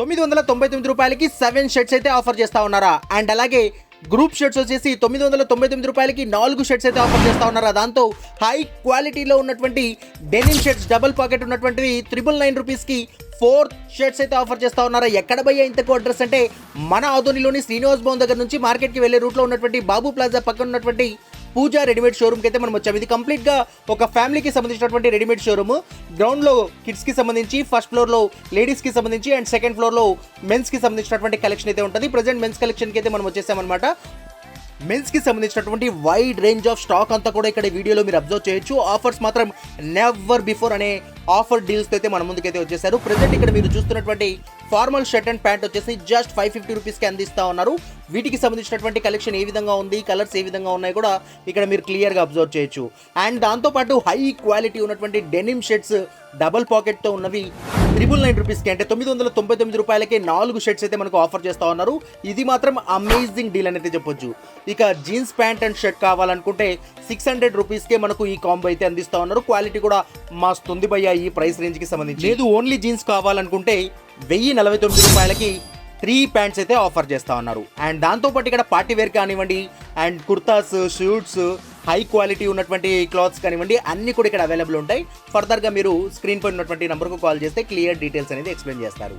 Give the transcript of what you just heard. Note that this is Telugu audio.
తొమ్మిది వందల తొంభై తొమ్మిది రూపాయలకి సెవెన్ షర్ట్స్ అయితే ఆఫర్ చేస్తా ఉన్నారా? అండ్ అలాగే గ్రూప్ షర్ట్స్ వచ్చేసి తొమ్మిది వందల తొంభై తొమ్మిది రూపాయలకి నాలుగు షర్ట్స్ అయితే ఆఫర్ చేస్తా ఉన్నారా? దాంతో హై క్వాలిటీలో ఉన్నటువంటి డెనిమ్ షర్ట్స్ డబుల్ పాకెట్ ఉన్నటువంటివి త్రిబుల్ నైన్ రూపీస్కి ఫోర్ షర్ట్స్ అయితే ఆఫర్ చేస్తా ఉన్నారా? ఎక్కడ పోయే ఇంతకు అడ్రస్ అంటే మన ఆదోనిలోని శ్రీనివాస్ భవన్ దగ్గర నుంచి మార్కెట్కి వెళ్ళే రూట్లో ఉన్నటువంటి బాబు ప్లాజా పక్కన ఉన్నటువంటి పూజా రెడీమేడ్ షోరూమ్కి అయితే మనం వచ్చాము ఇది కంప్లీట్గా ఒక ఫ్యామిలీకి సంబంధించినటువంటి రెడీమేడ్ షోరూమ్ గ్రౌండ్లో కిడ్స్కి సంబంధించి ఫస్ట్ ఫ్లోర్లో లేడీస్కి సంబంధించి అండ్ సెకండ్ ఫ్లోర్లో మెన్స్కి సంబంధించినటువంటి కలెక్షన్ అయితే ఉంటుంది. ప్రజెంట్ మెన్స్ కలెక్షన్కి అయితే మనం వచ్చేసామన్నమాట. మెన్స్కి సంబంధించినటువంటి వైడ్ రేంజ్ ఆఫ్ స్టాక్ అంతా కూడా ఇక్కడ వీడియోలో మీరు అబ్జర్వ్ చేయొచ్చు. ఆఫర్స్ మాత్రం నెవర్ బిఫోర్ అనే ఆఫర్ డీల్స్ అయితే మన ముందుకైతే వచ్చేసారు. ప్రజెంట్ ఇక్కడ మీరు చూస్తున్నటువంటి ఫార్మల్ షర్ట్ అండ్ ప్యాంట్ వచ్చేసి జస్ట్ ఫైవ్ ఫిఫ్టీ రూపీస్కి అందిస్తా ఉన్నారు. వీటికి సంబంధించినటువంటి కలెక్షన్ ఏ విధంగా ఉంది కలర్స్ ఏ విధంగా ఉన్నాయి కూడా ఇక్కడ మీరు క్లియర్గా అబ్జర్వ్ చేయొచ్చు. అండ్ దాంతోపాటు హై క్వాలిటీ ఉన్నటువంటి డెనిమ్ షర్ట్స్ డబల్ పాకెట్తో ఉన్నవి త్రిబుల్ నైన్ రూపీస్కి అంటే తొమ్మిది వందల తొంభై తొమ్మిది రూపాయలకే నాలుగు షర్ట్స్ అయితే మనకు ఆఫర్ చేస్తా ఉన్నారు. ఇది మాత్రం అమేజింగ్ డీల్ అనేది చెప్పొచ్చు. ఇక జీన్స్ ప్యాంట్ అండ్ షర్ట్ కావాలనుకుంటే సిక్స్ హండ్రెడ్ రూపీస్కే మనకు ఈ కాంబో అయితే అందిస్తా ఉన్నారు. క్వాలిటీ కూడా మస్తుంది భయ్యా ఈ ప్రైస్ రేంజ్కి సంబంధించి. లేదు ఓన్లీ జీన్స్ కావాలనుకుంటే వెయ్యి నలభై తొమ్మిది రూపాయలకి త్రీ ప్యాంట్స్ అయితే ఆఫర్ చేస్తా ఉన్నారు. అండ్ దాంతోపాటు ఇక్కడ పార్టీ వేర్ కానివ్వండి and kurtas suits high quality ఉన్నటువంటి క్లాత్స్ కానివ్వండి అన్ని కూడా ఇక్కడ అవైలబుల్ ఉంటాయి. ఫర్దర్గా మీరు స్క్రీన్ పై ఉన్నటువంటి నెంబర్కు కాల్ చేస్తే క్లియర్ డీటెయిల్స్ అనేది ఎక్స్ప్లెయిన్ చేస్తారు.